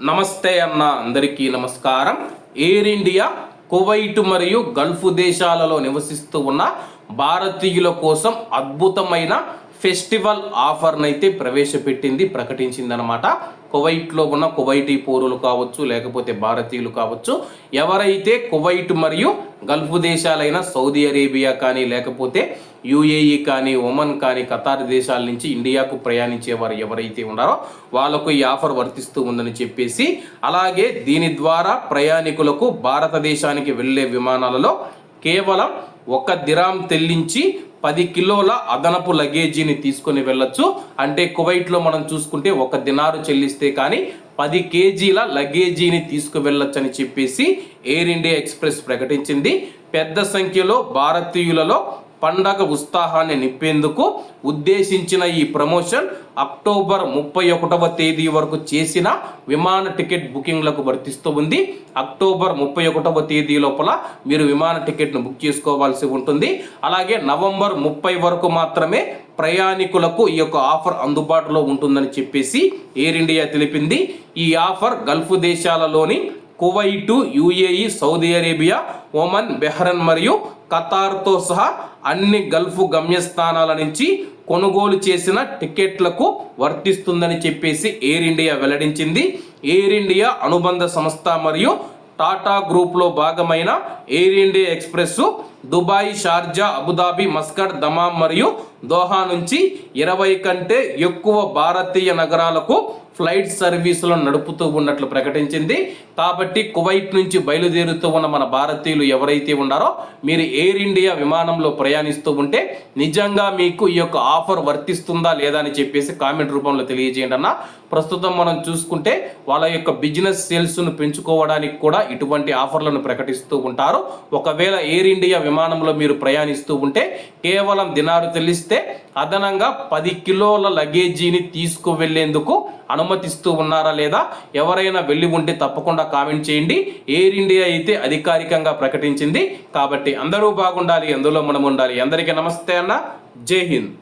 నమస్తే అన్న అందరికీ నమస్కారం. ఎయిర్ ఇండియా కువైట్ మరియు గల్ఫ్ దేశాలలో నివసిస్తూ ఉన్న భారతీయుల కోసం అద్భుతమైన ఫెస్టివల్ ఆఫర్నైతే ప్రవేశపెట్టింది ప్రకటించిందనమాట. కువైట్లో ఉన్న కువైటీ పౌరులు కావచ్చు లేకపోతే భారతీయులు కావచ్చు ఎవరైతే కువైట్ మరియు గల్ఫ్ దేశాలైన సౌదీ అరేబియా కానీ లేకపోతే యుఏఈ కానీ ఒమన్ కానీ ఖతార్ దేశాల నుంచి ఇండియాకు ప్రయాణించేవారు ఎవరైతే ఉన్నారో వాళ్ళకు ఈ ఆఫర్ వర్తిస్తూ ఉందని చెప్పేసి అలాగే దీని ద్వారా ప్రయాణికులకు భారతదేశానికి వెళ్ళే విమానాలలో కేవలం ఒక దిరాం తెల్లించి పది కిలోల అదనపు లగేజీని తీసుకొని వెళ్ళొచ్చు. అంటే కువైట్లో మనం చూసుకుంటే ఒక దినారు చెల్లిస్తే కానీ పది కేజీల లగేజీని తీసుకువెళ్ళొచ్చని చెప్పేసి ఎయిర్ ఇండియా ఎక్స్ప్రెస్ ప్రకటించింది. పెద్ద సంఖ్యలో భారతీయులలో పండగ ఉత్సాహాన్ని నింపేందుకు ఉద్దేశించిన ఈ ప్రమోషన్ అక్టోబర్ ముప్పై ఒకటవ తేదీ వరకు చేసిన విమాన టికెట్ బుకింగ్లకు వర్తిస్తూ ఉంది. అక్టోబర్ ముప్పై ఒకటవ తేదీ లోపల మీరు విమాన టికెట్ను బుక్ చేసుకోవాల్సి ఉంటుంది. అలాగే నవంబర్ ముప్పై వరకు మాత్రమే ప్రయాణికులకు ఈ యొక్క ఆఫర్ అందుబాటులో ఉంటుందని చెప్పేసి ఎయిర్ ఇండియా తెలిపింది. ఈ offer Gulf దేశాలలోని Kuwait UAE Saudi Arabia Oman Bahrain మరియు ఖతార్తో సహా అన్ని గల్ఫ్ గమ్యస్థానాల నుంచి కొనుగోలు చేసిన టికెట్లకు వర్తిస్తుందని చెప్పేసి ఎయిర్ ఇండియా వెల్లడించింది. ఎయిర్ ఇండియా అనుబంధ సంస్థ మరియు టాటా గ్రూప్లో భాగమైన Air India Express Dubai Sharjah Abu Dhabi Muscat Dammam మరియు దోహా నుంచి ఇరవై కంటే ఎక్కువ భారతీయ నగరాలకు ఫ్లైట్ సర్వీసులను నడుపుతూ ఉన్నట్లు ప్రకటించింది. కాబట్టి కువైట్ నుంచి బయలుదేరుతూ ఉన్న మన భారతీయులు ఎవరైతే ఉన్నారో మీరు ఎయిర్ ఇండియా విమానంలో ప్రయాణిస్తూ ఉంటే నిజంగా మీకు ఈ యొక్క ఆఫర్ వర్తిస్తుందా లేదా అని చెప్పేసి కామెంట్ రూపంలో తెలియజేయండి అన్న. ప్రస్తుతం మనం చూసుకుంటే వాళ్ళ యొక్క బిజినెస్ సేల్స్ను పెంచుకోవడానికి కూడా ఇటువంటి ఆఫర్లను ప్రకటిస్తూ ఉంటారు. ఒకవేళ ఎయిర్ ఇండియా విమానంలో మీరు ప్రయాణిస్తూ ఉంటే కేవలం దినారు తెలిస్తే అదనంగా పది కిలోల లగేజీని తీసుకువెళ్ళేందుకు అనుమతిస్తూ ఉన్నారా లేదా? ఎవరైనా వెళ్ళి ఉంటే తప్పకుండా కామెంట్ చేయండి. ఎయిర్ ఇండియా అయితే అధికారికంగా ప్రకటించింది. కాబట్టి అందరూ బాగుండాలి అందులో మనం ఉండాలి అందరికీ నమస్తే అన్న. జై హింద్.